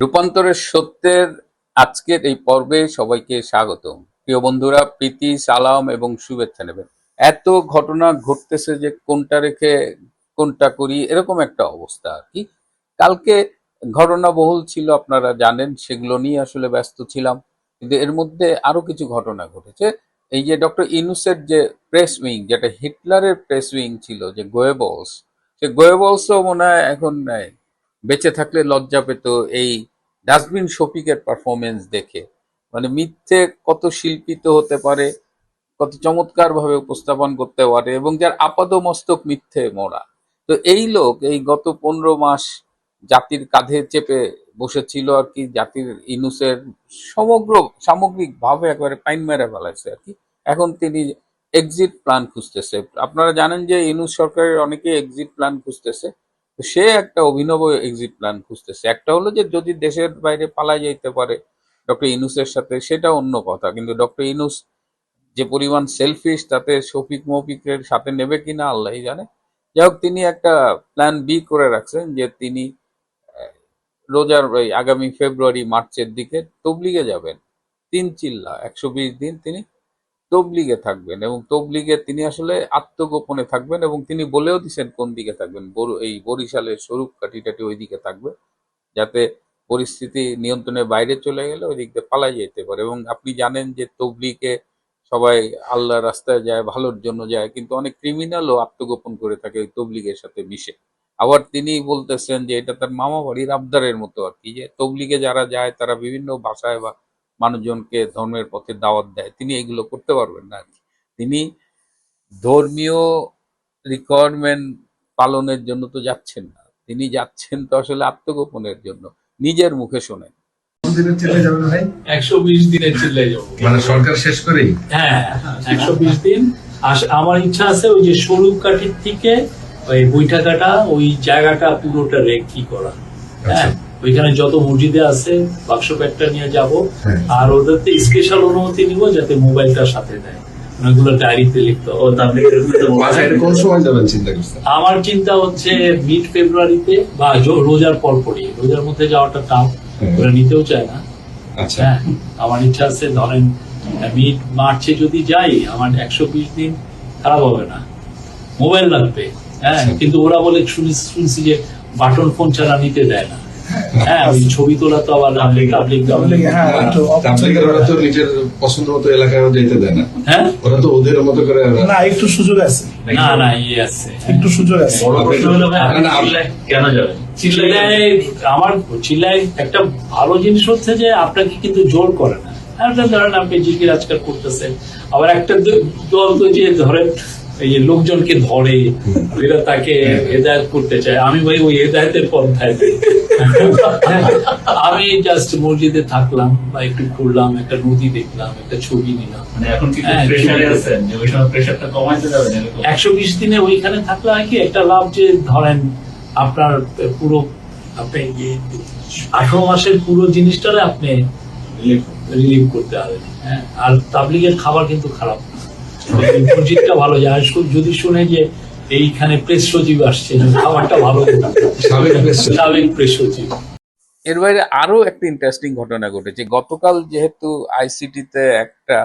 রূপান্তরের সত্যের আজকের এই পর্বে সবাইকে স্বাগত। প্রিয় বন্ধুরা, প্রীতি, সালাম এবং শুভেচ্ছা নেবেন। এত ঘটনা ঘটতেছে যে কোনটা রেখে কোনটা করি, এরকম একটা অবস্থা আর কি। কালকে ঘটনা বহুল ছিল, আপনারা জানেন, সেগুলো নিয়ে আসলে ব্যস্ত ছিলাম। কিন্তু এর মধ্যে আরও কিছু ঘটনা ঘটেছে। এই যে ডক্টর ইনুসের যে প্রেস উইং যেটা হিটলারের প্রেস উইং ছিল, যে গোয়েবলস সে গোয়েবলসও মনে হয় এখন বেঁচে থাকলে লজ্জা পেত এই ডাস্টবিন শফিকের পারফরমেন্স দেখে। মানে মিথ্যে কত শিল্পিত হতে পারে, কত চমৎকার ভাবে উপস্থাপন করতে পারে এবং যার আপাদ মস্তক মিথ্যে মোড়া। তো এই লোক এই গত পনেরো মাস জাতির কাঁধে চেপে বসেছিল আর কি, জাতির ইনুসের সমগ্র সামগ্রিক ভাবে একবারে পাইন মেরে ফেলাইছে আর কি। এখন তিনি এক্সিট প্ল্যান খুঁজতেছে। আপনারা জানেন যে ইনুস সরকারের অনেকে এক্সিট প্ল্যান খুঁজতেছে। সে একটা অভিনব এক্সিট প্ল্যান খুঁজতেছে। একটা হলো যে যদি দেশের বাইরে পালা যাইতে পারে ডক্টর ইনুসের সাথে, সেটা অন্য কথা। কিন্তু ডক্টর ইনুস যে পরিমাণ সেলফিশ তাতে শফিক মফিকের সাথে নেবে কিনা আল্লাহই জানে। যাই হোক, তিনি একটা প্ল্যান বি করে রাখছেন যে তিনি রোজার আগামী ফেব্রুয়ারি, মার্চের দিকে তবলিগে যাবেন। তিন চিল্লা, একশো বিশ দিন তিনি তবলিগে থাকবেন এবং তবলিগে তিনি আসলে আত্মগোপনে থাকবেন এবং তিনি বলেও দিছেন কোন দিকে থাকবেন। এই বরিশালের স্বরূপ কাটি টাটি ওই দিকে থাকবে যাতে পরিস্থিতি নিয়ন্ত্রণের বাইরে চলে গেলে ওই দিক দিয়ে পালাই যেতে পারে এবং আপনি জানেন যে তবলিকে সবাই আল্লাহ রাস্তায় যায়, ভালোর জন্য যায়, কিন্তু অনেক ক্রিমিনালও আত্মগোপন করে থাকে ওই তবলিগের সাথে মিশে। আবার তিনি বলতেছেন যে এটা তার মামা বাড়ির আবদারের মতো আর কি, যে তবলিগে যারা যায় তারা বিভিন্ন ভাষায় বা মানুষজনকে ধর্মের পথে দাওয়াত দেয় তিনি এগুলো করতে পারবেন না আর তিনি ধর্মীয় রিকোয়ারমেন্ট পালনের জন্য তো যাচ্ছেন না। তিনি যাচ্ছেন তো আসলে আত্মগোপনের জন্য। নিজের মুখে শোনেন। দিনের চেলে যাবেন ভাই? একশো বিশ দিনের মানে সরকার শেষ করেই? হ্যাঁ একশো বিশ দিন। আমার ইচ্ছা আছে ওই যে কাঠির থেকে ওই বৈঠা কাটা ওই জায়গাটা পুরোটা রেকি করা। হ্যাঁ ওইখানে যত মসজিদে আছে বাক্স প্যাকটা নিয়ে যাব হ্যাঁ। আর ওদেরতে স্পেশাল অনুমতি নিব যাতে মোবাইলটা সাথে দেয়। ওগুলো ডায়েরিতে লিখতে ও আচ্ছা কোন সময় যাবেন চিন্তা করছেন? আমার চিন্তা হচ্ছে মিড ফেব্রুয়ারিতে বা রোজার পর পরই রোজার মধ্যে যাওয়াটা টাফ ওরা নিতেও চায় না। আচ্ছা। হ্যাঁ আমার ইচ্ছা আছে ধরেন মিড মার্চে যদি যাই আমার একশো বিশ দিন খারাপ হবে না। মোবাইল লাগবে। হ্যাঁ আচ্ছা। কিন্তু ওরা বলে শুনি শুনছি যে বাটন ফোন ছাড়া নিতে দেয় না। হ্যাঁ ওই ছবি তোলা তো আবার পাবলিক Public, হ্যাঁ, একটু ওরা তো নিজের পছন্দ মতো এলাকায় যেতে দেয় না। হ্যাঁ? ওরা তো ওদের মতো করে না একটু সুযোগ আছে। না না ইয়ে আছে। একটু সুযোগ আছে। বড় প্রশ্ন হলো ভাই, না, না, চিল্লায় কেন যাবে? চিল্লায় আমার চিল্লায় একটা ভালো জিনিস হচ্ছে যে আপনাকে কিন্তু জোর করে না। ধরেন আপনি আজকাল করতেছেন। আবার একটা দল তো যে ধরেন এই যে লোকজনকে ধরে এরা তাকে হেদায়ত করতে চায়। আমি ভাই ওই হেদায়তের পন্থায়। আমি জাস্ট মসজিদে থাকলাম বা একটু ঘুরলাম একটা নদী দেখলাম একটা ছবি নিলাম। মানে এখন কি হ্যাঁ, প্রেশারে ঠিক আছে। আছেন? যে ওই সময় প্রেশারটা কমাইতে যাবেন এরকম? একশো বিশ দিনে ওইখানে থাকলে হয় কি একটা লাভ যে ধরেন আপনার পুরো আপনি আঠারো মাসের পুরো জিনিসটারে আপনি। রিলিভ করতে হবে। হ্যাঁ আর তাবলিগের খাবার কিন্তু খারাপ না। মসজিদটা ভালো যায় আর যদি শুনে যে এইখানে প্রেস সচিব আসছে খাবারটা ভালো সাবেক সাবেক প্রেস সচিব। এর বাইরে আরও একটা ইন্টারেস্টিং ঘটনা ঘটেছে। গতকাল যেহেতু আইসিটিতে একটা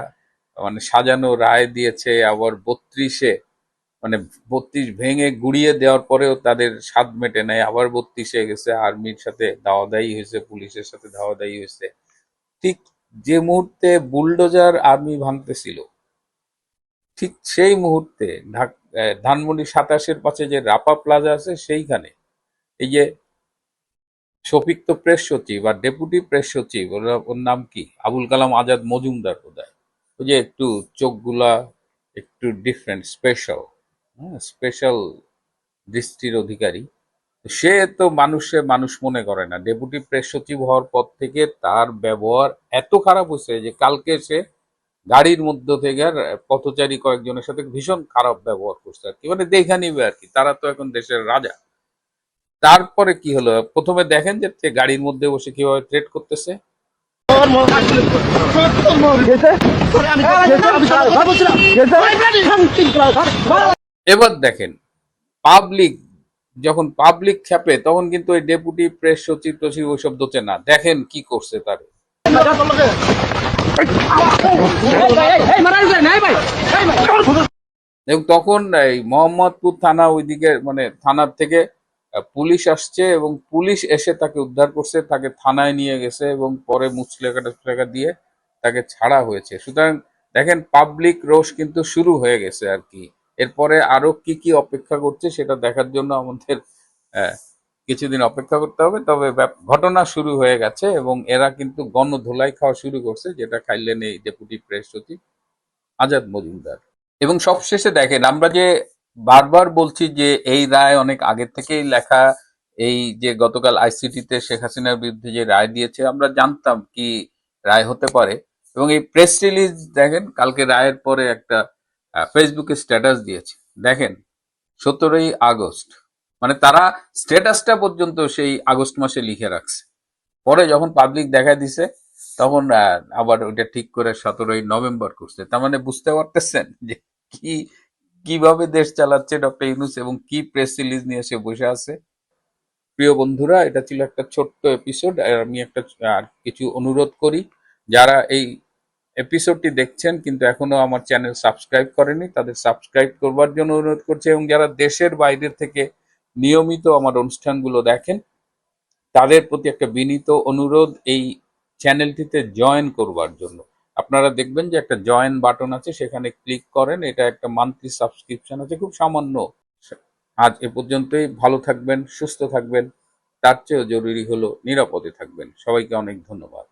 মানে সাজানো রায় দিয়েছে আবার বত্রিশে মানে বত্রিশ ভেঙে গুড়িয়ে দেওয়ার পরেও তাদের স্বাদ মেটে নেয় আবার বত্রিশে গেছে আর্মির সাথে দাওয়াদাই হয়েছে পুলিশের সাথে দাওয়াদাই হয়েছে। ঠিক যে মুহূর্তে বুলডোজার আর্মি ভাঙতেছিল ঠিক সেই মুহূর্তে ধানমন্ডি সাতাশের পাশে যে রাপা প্লাজা আছে সেইখানে এই যে শফিক তো প্রেস সচিব আর ডেপুটি প্রেস সচিব, ওর নাম কি? আবুল কালাম আজাদ মজুমদার বোধহয়। ওই যে একটু চোখগুলা একটু ডিফারেন্ট স্পেশাল হ্যাঁ স্পেশাল দৃষ্টির অধিকারী। সে তো মানুষে মানুষ মনে করে না। ডেপুটি প্রেস সচিব হওয়ার পর থেকে তার ব্যবহার এত খারাপ হয়েছে যে কালকে সে গাড়ির মধ্য থেকে পথচারী কয়েকজনের সাথে ভীষণ খারাপ ব্যবহার করছে আর কি। মানে দেখে নিবে আর কি। তারা তো এখন দেশের রাজা। তারপরে কি হলো? প্রথমে দেখেন যে গাড়ির মধ্যে বসে কীভাবে ট্রেড করতেছে। এবার দেখেন পাবলিক যখন পাবলিক খেপে, তখন কিন্তু ওই ডেপুটি প্রেস সচিব টচিব ওইসব দোচে না। দেখেন কি করছে তারে। এবং তখন এই মোহাম্মদপুর থানা ওইদিকে মানে থানার থেকে পুলিশ আসছে এবং পুলিশ এসে তাকে উদ্ধার করছে, তাকে থানায় নিয়ে গেছে এবং পরে মুচলেখা দিয়ে তাকে ছাড়া হয়েছে। সুতরাং দেখেন পাবলিক রোষ কিন্তু শুরু হয়ে গেছে আর কি। এরপরে আরও কি কি অপেক্ষা করছে, সেটা দেখার জন্য আমাদের কিছুদিন অপেক্ষা করতে হবে, তবে ঘটনা শুরু হয়ে গেছে এবং এরা কিন্তু গণধোলাই খাওয়া শুরু করছে, যেটা খাইলেন এই ডেপুটি প্রেস সচিব আজাদ মজুমদার। এবং সবশেষে দেখেন, আমরা যে বারবার বলছি যে এই রায় অনেক আগের থেকেই লেখা, এই যে গতকাল আইসিটিতে শেখ হাসিনার বিরুদ্ধে যে রায় দিয়েছে, আমরা জানতাম কি রায় হতে পারে। এবং এই প্রেস রিলিজ দেখেন, কালকে রায়ের পরে একটা ফেসবুকে স্ট্যাটাস দিয়েছে। দেখেন, সতেরোই আগস্ট মানে তারা স্টেটাসটা পর্যন্ত সেই আগস্ট মাসে লিখে রাখছে। পরে যখন পাবলিক দেখা দিছে, তখন আবার ওইটা ঠিক করে সতেরোই নভেম্বর করছে। তার মানে বুঝতে পারতেছেন যে কি, কীভাবে দেশ চালাচ্ছে ডক্টর ইউনুস এবং কি প্রেস রিলিজ নিয়ে সে বসে আছে। প্রিয় বন্ধুরা, এটা ছিল একটা ছোট্ট এপিসোড আর আমি একটা, আর কিছু অনুরোধ করি, যারা এই এপিসোডটি দেখছেন কিন্তু এখনও আমার চ্যানেল সাবস্ক্রাইব করেনি তাদের সাবস্ক্রাইব করবার জন্য অনুরোধ করছি এবং যারা দেশের বাইরে থেকে নিয়মিত আমার অনুষ্ঠানগুলো দেখেন। তাদের প্রতি একটা বিনীত অনুরোধ এই চ্যানেলটিতে জয়েন করবার জন্য। আপনারা দেখবেন যে একটা জয়েন বাটন আছে, সেখানে ক্লিক করেন। এটা একটা মান্থলি সাবস্ক্রিপশন আছে, খুব সামান্য। আজ এ পর্যন্তই। ভালো থাকবেন, সুস্থ থাকবেন। তার চেয়েও জরুরি হলো নিরাপদে থাকবেন। সবাইকে অনেক ধন্যবাদ।